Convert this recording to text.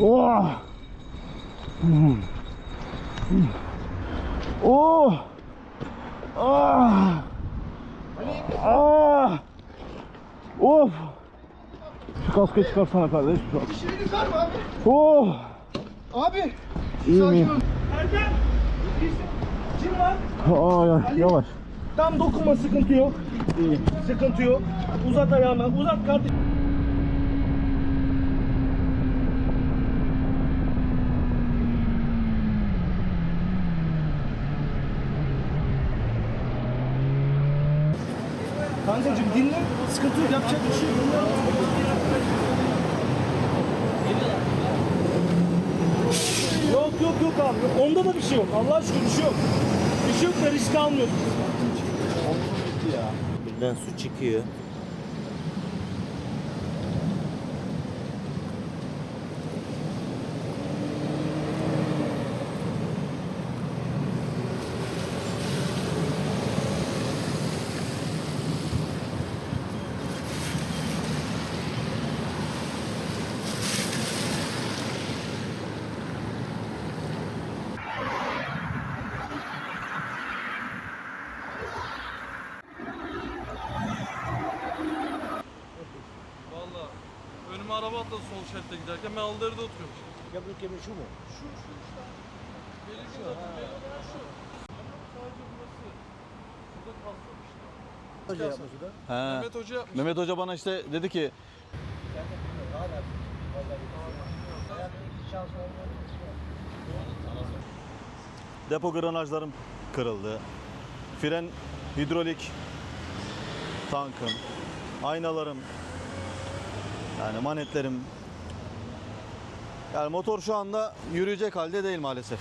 Oh. Oh. Ah. Ah. Of. Şu kaskı çıkarsana kardeş. Şu- İşiniz var mı abi? Oh. Abi. İyi mi? Erdem. Kim var? Aa, ya, yavaş. Tam dokunma sıkıntı yok. İyi. Sıkıntı yok. Uzat ayağını. Uzat kardeşim. Kankacığım dinle. Sıkıntı yok. Yapacak bir şey yok. Yok yok yok abi. Yok. Onda da bir şey yok. Allah aşkına bir şey yok. Bir şey yok da risk almıyorsun. Birden su çıkıyor. Önüme araba atladı sol şeritte giderken ben Alder'de oturuyormuşum. Köprü kemiği şu mu? Şu şu işte. Belirgin zaten belli olan şu. Ama sadece burası. Şurada paslamışlar. Hoca yapmış da. He. Mehmet Hoca yapmış. Mehmet Hoca bana işte dedi ki depo granajlarım kırıldı. Fren hidrolik tankım, aynalarım yani manetlerim yani motor şu anda yürüyecek halde değil maalesef.